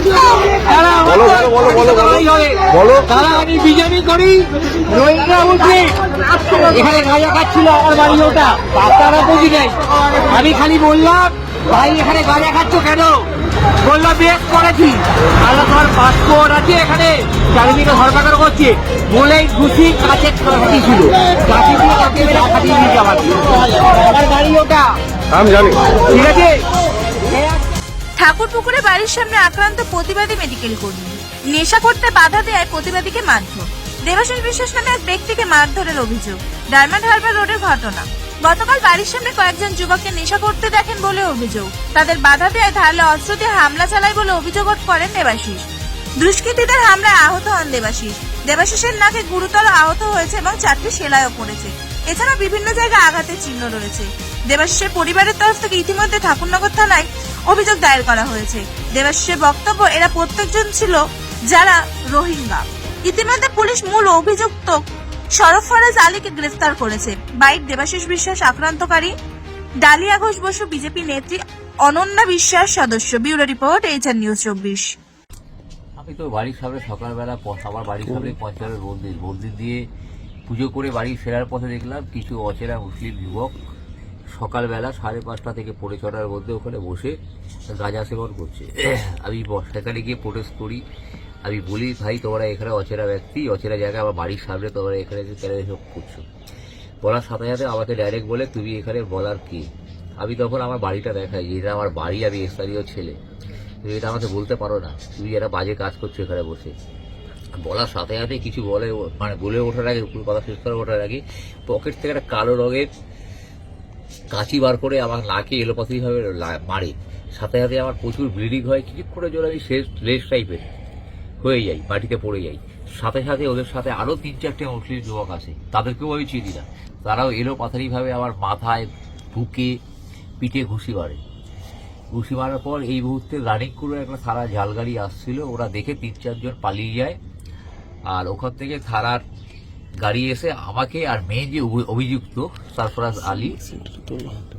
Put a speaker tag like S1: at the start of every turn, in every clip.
S1: বলো, বলো, বলো, বলো, বলো। বলো।
S2: তারা আমি বিজেপি করি রোহিঙ্গা উঠে। এখানে গাঁজা খাচ্ছিল আমার বাড়ি ওটা। তারা বুঝি নেই। আমি খালি বললাম ভাই এখানে গাঁজা খাচ্ছ কেন? বললাম বেশ করেছি। আর তোমার পাসপোর্ট আছে এখানে। চারিদিকে ধরপাকড় করছে। বলেই ঘুষি কাছে ছিল। কাছে দিয়ে কাছে মেরে ফাটিয়ে দিয়েছে আমার গাড়ি ওটা।
S1: আমি জানি।
S2: ঠিক আছে?
S3: ঠাকুর পুকুরে বাড়ির সামনে আক্রান্ত প্রতিবাদী মেডিকেল কর্মী। নেশা করতে বাধা দেয় প্রতিবাদীকে মারধর। দেবাশিস বিশ্বাস নামে এক ব্যক্তিকে মারধরের অভিযোগ। ডায়মন্ড হারবার রোডের ঘটনা। গতকাল বাড়ির সামনে কয়েকজন যুবককে নেশা করতে দেখেন বলে অভিযোগ। তাদের বাধা দেয় ধারালো অস্ত্র দিয়ে হামলা চালায় বলে অভিযোগ করেন দেবাশিস। দুষ্কৃতীদের হামলায় আহত হন দেবাশিস। দেবাশিসের নাকে গুরুতর আহত হয়েছে এবং চারটি সেলাইও পড়েছে। এছাড়া বিভিন্ন জায়গায় আঘাতের চিহ্ন রয়েছে। দেবাশিসের পরিবারের তরফ থেকে ইতিমধ্যে ঠাকুরনগর থানায় অভিযোগ দায়ের করা হয়েছে। দেবাশিসের বক্তব্য, এরা প্রত্যেকজন ছিল যারা রোহিঙ্গা। ইতিমধ্যে পুলিশ মূল অভিযুক্ত সরফরাজ আলীকে গ্রেফতার করেছে। বাইক দেবাশিস বিশ্বাস আক্রান্তকারী, ডালিয়া ঘোষ বসু বিজেপি নেত্রী, অনন্যা বিশ্বাস সদস্য। ব্যুরো রিপোর্ট, এইচআর নিউজ চব্বিশ।
S4: আমি তো বাড়ির সামনে সকালবেলা আমার বাড়ির সামনে পঞ্চায়েতের মন্দির। মন্দির দিয়ে পুজো করে বাড়ি ফেরার পথে দেখলাম কিছু অচেনা মুসলিম যুবক সকালবেলা সাড়ে পাঁচটা থেকে পড়ে চড়ার মধ্যে ওখানে বসে গাঁজা সেবন করছে। আমি সেখানে গিয়ে প্রোটেস্ট করি। আমি বলি, ভাই, তোমরা এখানে অচেনা ব্যক্তি, অচেনা জায়গায় আমার বাড়ির সামনে তোমরা এখানে কেন এসব করছ? বলার সাথে সাথে আমাকে ডাইরেক্ট বলে, তুমি এখানে বলার কি? আমি তখন আমার বাড়িটা দেখাই, যে এটা আমার বাড়ি, আমি স্থানীয় ছেলে। তুমি এটা আমাকে বলতে পারো না। তুমি এটা বাজে কাজ করছ এখানে বসে। বলার সাথে সাথে কিছু বলে মানে বলে ওঠার আগে কথা শেষ করে ওঠার আগে, পকেট থেকে একটা কালো রঙের কাঁচি বার করে আমার নাকে এলোপাতিভাবে লা- মারে। সাথে সাথে আমার প্রচুর ব্লিডিং হয় কিছুক্ষণের জন্য আমি শেষ লেস টাইপের হয়ে যাই মাটিতে পড়ে যাই। সাথে সাথে ওদের সাথে আরও তিন চারটে মুসলিম যুবক আসে। তাদেরকেও আমি চিনি না। তারাও এলো পাথারিভাবে আমার মাথায় বুকে পিঠে ঘুষি মারে। ঘুষি মারার পর এই মুহূর্তে রানিং করে একটা থানা ঝালগাড়ি আসছিল। ওরা দেখে তিন চারজন পালিয়ে যায়। আর ওখান থেকে থানার গাড়ি এসে আমাকে আর মেয়ে যে অভিযুক্ত সরফরাজ আলী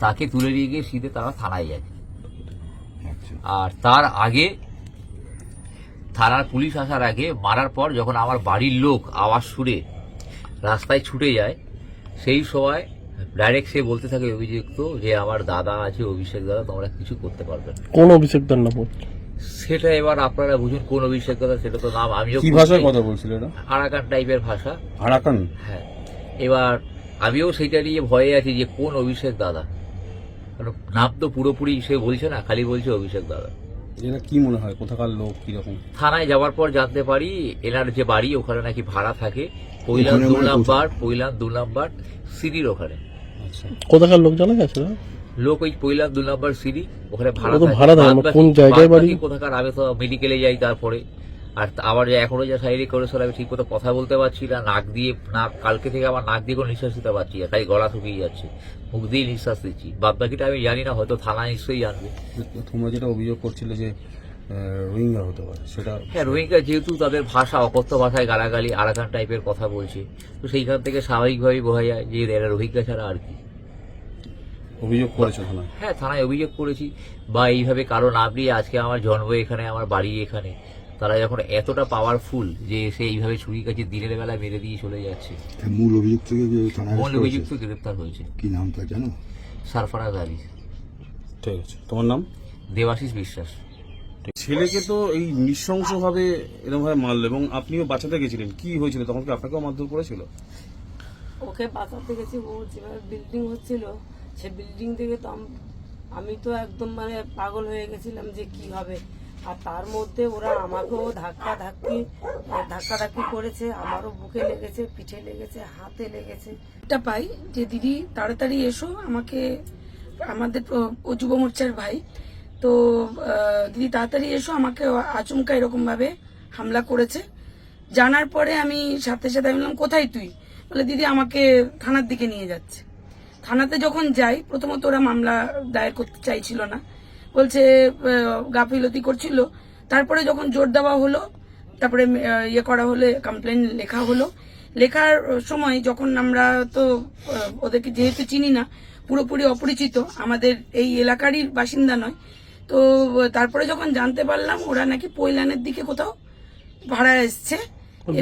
S4: তাকে তুলে নিয়ে গিয়ে সিধে তারা থানায় যায় আর তার আগে থানার পুলিশ আসার আগে মারার পর যখন আমার বাড়ির লোক আওয়াজ শুনে রাস্তায় ছুটে যায় সেই সময় ডাইরেক্ট সে বলতে থাকে অভিযুক্ত যে আমার দাদা আছে অভিষেক দাদা তোমরা কিছু করতে পারবে না।
S5: কোন অভিষেক দার নাম
S4: সেটা এবার আপনারা বুঝুন কোন অভিষেক দাদা সেটা তো নাম আমিও
S1: কি ভাষায় কথা বলছিল এটা?
S4: আরাকান টাইপের ভাষা।
S1: আরাকান?
S4: হ্যাঁ। এবার আমিও সেইটা নিয়ে ভয়ে আছি যে কোন অভিষেক দাদা? কারণ নাম তো পুরোপুরি সে বলছে না খালি বলছে অভিষেক দাদা।
S1: এটা কি মনে হয়? কোথাকার লোক কীরকম
S4: থানায় যাওয়ার পর জানতে পারি এনার যে বাড়ি ওখানে নাকি ভাড়া থাকে। পৈলান দু
S1: মানে
S4: নাম্বার পৈলান দু নাম্বার সিঁড়ির ওখানে।
S1: আচ্ছা।
S5: কোথাকার লোক জানা গেছে না?
S4: লোক ওই পৈলান দু নাম্বার সিঁড়ি ওখানে ভাড়া।
S5: ভাড়া কোন জায়গায় বাড়ি?
S4: কোথাকার আমি তো মেডিকেলে যাই তারপরে। আর আমার যে এখনও যে শারীরিক করেছিল আমি ঠিক মতো কথা বলতে পারছি না নাক দিয়ে নাক কালকে থেকে আমার নাক দিয়ে কোনো নিঃশ্বাস দিতে পারছি না তাই গলা শুকিয়ে যাচ্ছে। মুখ দিয়ে নিঃশ্বাস দিচ্ছি। বাদ বাকিটা আমি জানি না হয়তো থানা নিশ্চয়ই জানবে।
S1: তোমরা যেটা অভিযোগ করছিলে যে রোহিঙ্গা হতে পারে সেটা
S4: হ্যাঁ রোহিঙ্গা যেহেতু তাদের ভাষা অকথ্য ভাষায় গালাগালি আরাকান টাইপের কথা বলছে তো সেইখান থেকে স্বাভাবিকভাবেই বোঝা যায় যে এরা রোহিঙ্গা ছাড়া আর কি।
S1: অভিযোগ করেছ থানায়?
S4: হ্যাঁ থানায় অভিযোগ করেছি। বা এইভাবে কারও নাম নিয়ে আজকে আমার জন্ম এখানে আমার বাড়ি এখানে তারা যখন এতটা পাওয়ারফুল যে সে এইভাবে ছুরি কাছে দিনের বেলা মেরে দিয়ে চলে যাচ্ছে।
S6: মূল অভিযুক্তকে
S4: মূল অভিযুক্ত গ্রেপ্তার হয়েছে।
S6: কি নাম তার জানো?
S4: সারফরাজ আলী।
S1: ঠিক আছে। তোমার নাম?
S4: দেবাশিস বিশ্বাস।
S1: ছেলেকে তো এই নৃশংসভাবে এরকম ভাবে মারলো এবং আপনিও বাঁচাতে গেছিলেন। কি হয়েছিল? তখন কি আপনাকেও মারধর করেছিল?
S7: ওকে বাঁচাতে গেছি ও যেভাবে বিল্ডিং হচ্ছিল সে বিল্ডিং থেকে তো আমি তো একদম মানে পাগল হয়ে গেছিলাম যে কি হবে। আর তার মধ্যে ওরা আমাকেও ধাক্কা ধাক্কি ধাক্কা ধাক্কি করেছে, আমারও বুকে লেগেছে, পিঠে লেগেছে, হাতে লেগেছে। এটা পাই যে দিদি, তাড়াতাড়ি এসো আমাকে, আমাদের ও- যুব মোর্চার ভাই। তো দিদি তাড়াতাড়ি এসো, আমাকে আচমকা এরকম ভাবে হামলা করেছে। জানার পরে আমি সাথে সাথে আমি বললাম, কোথায় তুই? বলে, দিদি আমাকে থানার দিকে নিয়ে যাচ্ছে। থানাতে যখন যাই প্রথমত ওরা মামলা দায়ের করতে চাইছিল না। বলছে গাফিলতি করছিল। তারপরে যখন জোর দেওয়া হলো তারপরে ইয়ে করা হলে কমপ্লেন লেখা হলো। লেখার সময় যখন আমরা তো ওদেরকে যেহেতু চিনি না পুরোপুরি অপরিচিত আমাদের এই এলাকারই বাসিন্দা নয় তো তারপরে যখন জানতে পারলাম ওরা নাকি পৈলানের দিকে কোথাও ভাড়া এসছে।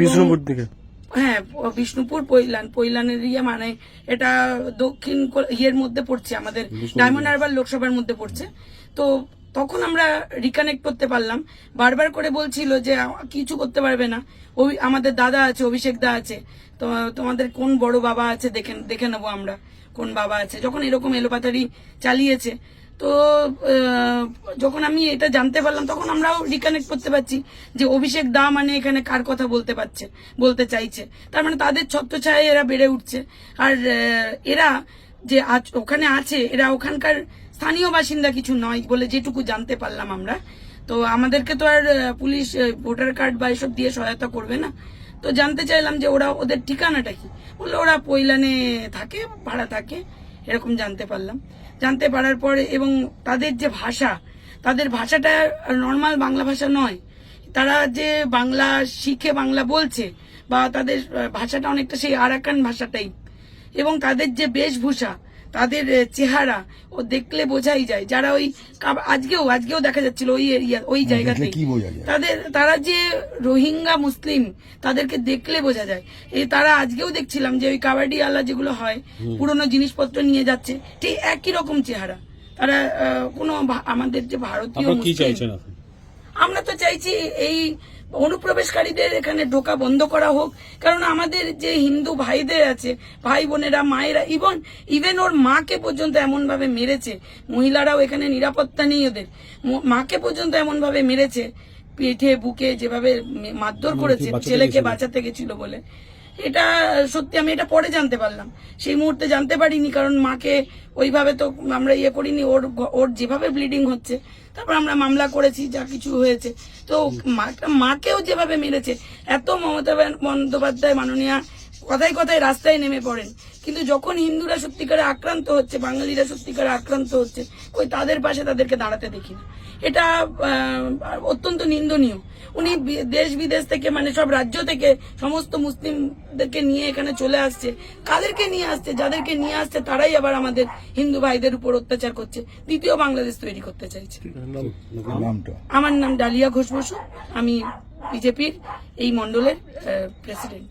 S5: বিষ্ণুপুর দিকে।
S7: হ্যাঁ বিষ্ণুপুর পৈলান পৈলানের ইয়ে মানে এটা দক্ষিণ ইয়ের মধ্যে পড়ছে আমাদের ডায়মন্ড হারবার লোকসভার মধ্যে পড়ছে। তো তখন আমরা রিকানেক্ট করতে পারলাম। বারবার করে বলছিল যে কিছু করতে পারবে না। ওই আমাদের দাদা আছে অভিষেক দা আছে। তো তোমাদের কোন বড় বাবা আছে দেখে দেখে নেব আমরা কোন বাবা আছে। যখন এরকম এলোপাতারি চালিয়েছে তো যখন আমি এটা জানতে পারলাম, তখন আমরাও রিকানেক্ট করতে পারছি যে অভিষেক দা মানে এখানে কার কথা বলতে পারছে, বলতে চাইছে। তার মানে তাদের ছত্রছায়ায় এরা বেড়ে উঠছে। আর এরা যে আজ- ওখানে আছে, এরা ওখানকার স্থানীয় বাসিন্দা কিছু নয় বলে যেটুকু জানতে পারলাম আমরা। তো আমাদেরকে তো আর পুলিশ ভোটার কার্ড বা এসব দিয়ে সহায়তা করবে না। তো জানতে চাইলাম যে ওরা ওদের ঠিকানাটা কি? বলল ওরা পৈলানে থাকে, ভাড়া থাকে। এরকম জানতে পারলাম। জানতে পারার পরে এবং তাদের যে ভাষা, তাদের ভাষাটা নর্মাল বাংলা ভাষা নয়। তারা যে বাংলা শিখে বাংলা বলছে বা তাদের ভাষাটা অনেকটা সেই আরাকান ভাষাটাই। এবং তাদের যে বেশভূষা তাদের চেহারা ও দেখলে বোঝাই যায়। যারা ওই আজকেও আজকেও দেখা যাচ্ছিল ওই এরিয়া ওই জায়গাতে
S6: বোঝা যায়?
S7: তাদের তারা যে রোহিঙ্গা মুসলিম তাদেরকে দেখলে বোঝা যায়। এই তারা আজকেও দেখছিলাম যে ওই কাবাডি আল্লাহ যেগুলো হয় পুরনো জিনিসপত্র নিয়ে যাচ্ছে ঠিক একই রকম চেহারা। তারা আহ, কোনো আমাদের যে ভারতীয় মুসলিম- আমরা তো চাইছি এই অনুপ্রবেশকারীদের এখানে ঢোকা বন্ধ করা হোক। কারণ আমাদের যে হিন্দু ভাইদের আছে ভাই বোনেরা মায়েরা ইভন ইভেন ওর মাকে পর্যন্ত এমনভাবে মেরেছে। মহিলারাও এখানে নিরাপত্তা নেই ওদের। মাকে পর্যন্ত এমনভাবে মেরেছে। পিঠে বুকে যেভাবে মারধর করেছে ছেলেকে বাঁচাতে গেছিল বলে। এটা সত্যি আমি এটা পরে জানতে পারলাম। সেই মুহূর্তে জানতে পারিনি, কারণ মাকে ওইভাবে তো আমরা ইয়ে করিনি, ওর ওর যেভাবে ব্লিডিং হচ্ছে, তারপর আমরা মামলা করেছি, যা কিছু হয়েছে। তো মাকেও যেভাবে মেরেছে, এত মমতা বন্দ্যোপাধ্যায় মাননীয়া কথায় কথায় রাস্তায় নেমে পড়েন। কিন্তু যখন হিন্দুরা সত্যিকারে আক্রান্ত হচ্ছে, বাঙালিরা সত্যিকারে আক্রান্ত হচ্ছে ওই তাদের পাশে তাদেরকে দাঁড়াতে দেখি না। এটা অত্যন্ত নিন্দনীয়। উনি দেশ বিদেশ থেকে মানে সব রাজ্য থেকে সমস্ত মুসলিমদেরকে নিয়ে এখানে চলে আসছে। কাদেরকে নিয়ে আসছে? যাদেরকে নিয়ে আসছে তারাই আবার আমাদের হিন্দু ভাইদের উপর অত্যাচার করছে। দ্বিতীয় বাংলাদেশ তৈরি করতে চাইছে। আমার নাম ডালিয়া ঘোষ বসু। আমি বিজেপির এই মণ্ডলের প্রেসিডেন্ট